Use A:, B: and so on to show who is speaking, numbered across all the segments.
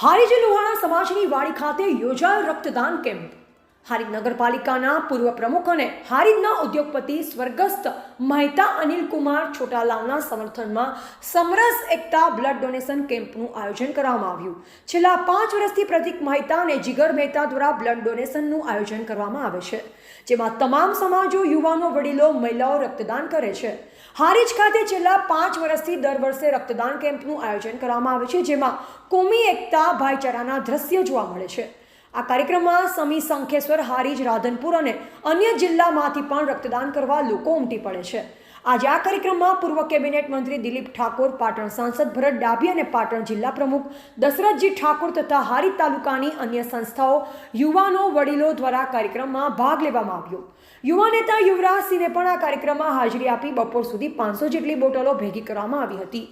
A: હારીજ લોહાણા સમાજની વાડી ખાતે યોજાયો રક્તદાન કેમ્પ. હારીજ નગરપાલિકાના પૂર્વ પ્રમુખ અને હારીજના ઉદ્યોગપતિ સ્વર્ગસ્થ મહેતા અનિલકુમાર છોટાલાલના સમર્થનમાં સમરસ એકતા બ્લડ ડોનેશન કેમ્પનું આયોજન કરવામાં આવ્યું. છેલ્લા પાંચ વર્ષથી પ્રતિક મહેતા અને જીગર મહેતા દ્વારા બ્લડ ડોનેશનનું આયોજન કરવામાં આવે છે, જેમાં તમામ સમાજો, યુવાનો, વડીલો, મહિલાઓ રક્તદાન કરે છે. હારીજ ખાતે છેલ્લા પાંચ વર્ષથી દર વર્ષે રક્તદાન કેમ્પનું આયોજન કરવામાં આવે છે, જેમાં કોમી એકતા, ભાઈચારાના દ્રશ્ય જોવા મળે છે. આ કાર્યક્રમમાં સમી સંખેશ્વર, હારીજ, રાધનપુર અને અન્ય જિલ્લામાંથી પણ રક્તદાન કરવા લોકો ઉમટી પડે છે. આજે આ કાર્યક્રમમાં પૂર્વ કેબિનેટ મંત્રી દિલીપ ઠાકોર, પાટણ સાંસદ ભરત ડાભી અને પાટણ જિલ્લા પ્રમુખ દશરથજી ઠાકોર તથા હારીજ તાલુકાની અન્ય સંસ્થાઓ, યુવાનો, વડીલો દ્વારા કાર્યક્રમમાં ભાગ લેવામાં આવ્યો. યુવા નેતા યુવરાજસિંહને પણ આ કાર્યક્રમમાં હાજરી આપી બપોર સુધી પાંચસો જેટલી બોટલો ભેગી કરવામાં આવી હતી.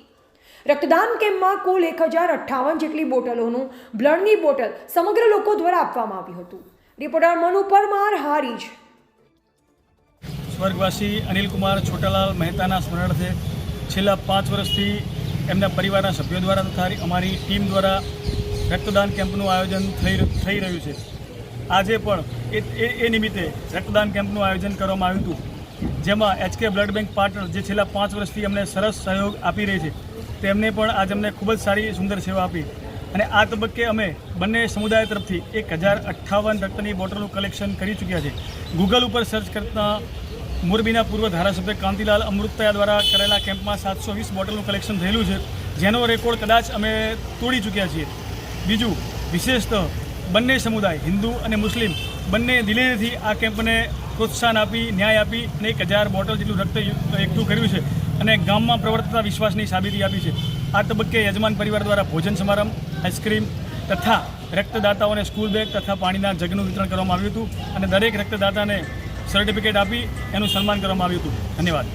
A: રક્તદાન કેમ્પમાં કુલ એક હજાર અઠ્ઠાવન જેટલી બોટલોનું બ્લડની બોટલ સમગ્ર લોકો દ્વારા આપવામાં આવ્યું હતું. રિપોર્ટર મનુ પરમાર, હારીજ.
B: સ્વર્ગવાસી અનિલકુમાર છોટાલાલ મહેતાના સ્મરણાર્થે છેલ્લા પાંચ વર્ષથી એમના પરિવારના સભ્યો દ્વારા તથા અમારી ટીમ દ્વારા રક્તદાન કેમ્પનું આયોજન થઈ થઈ રહ્યું છે. આજે પણ એ- એ નિમિત્તે રક્તદાન કેમ્પનું આયોજન કરવામાં આવ્યું હતું. જેમાં એચકે બ્લડ બેંક પાટણ જે છેલ્લા પાંચ વર્ષથી અમને સરસ સહયોગ આપી રહી છે, તેમને પણ આજ અમને ખૂબ જ સારી સુંદર સેવા આપી. અને આ તબક્કે અમે બંને સમુદાય તરફથી એક હજાર અઠ્ઠાવન રક્તની બોટલનું કલેક્શન કરી ચૂક્યા છે. ગૂગલ ઉપર સર્ચ કરતાં મોરબીના પૂર્વ ધારાસભ્ય કાંતિલાલ અમૃતયા દ્વારા કરેલા કેમ્પમાં સાતસો વીસ બોટલનું કલેક્શન થયેલું છે. જેનો રેકોર્ડ કદાચ અમે તોડી ચૂક્યા છીએ. બીજું, વિશેષતઃ બંને સમુદાય, હિન્દુ અને મુસ્લિમ, બંને દિલેથી આ કેમ્પને પ્રોત્સાહન આપી, ન્યાય આપી અને એક હજાર બોટલ જેટલું રક્ત એકઠું કર્યું છે અને ગામમાં પ્રવર્તતા વિશ્વાસની સાબિતી આપી છે. આ તબક્કે યજમાન પરિવાર દ્વારા ભોજન સમારંભ, આઈસ્ક્રીમ તથા રક્તદાતાઓને સ્કૂલ બેગ તથા પાણીના જગનું વિતરણ કરવામાં આવ્યું હતું અને દરેક રક્તદાતાને સર્ટિફિકેટ આપી એનું સન્માન કરવામાં આવ્યું હતું. ધન્યવાદ.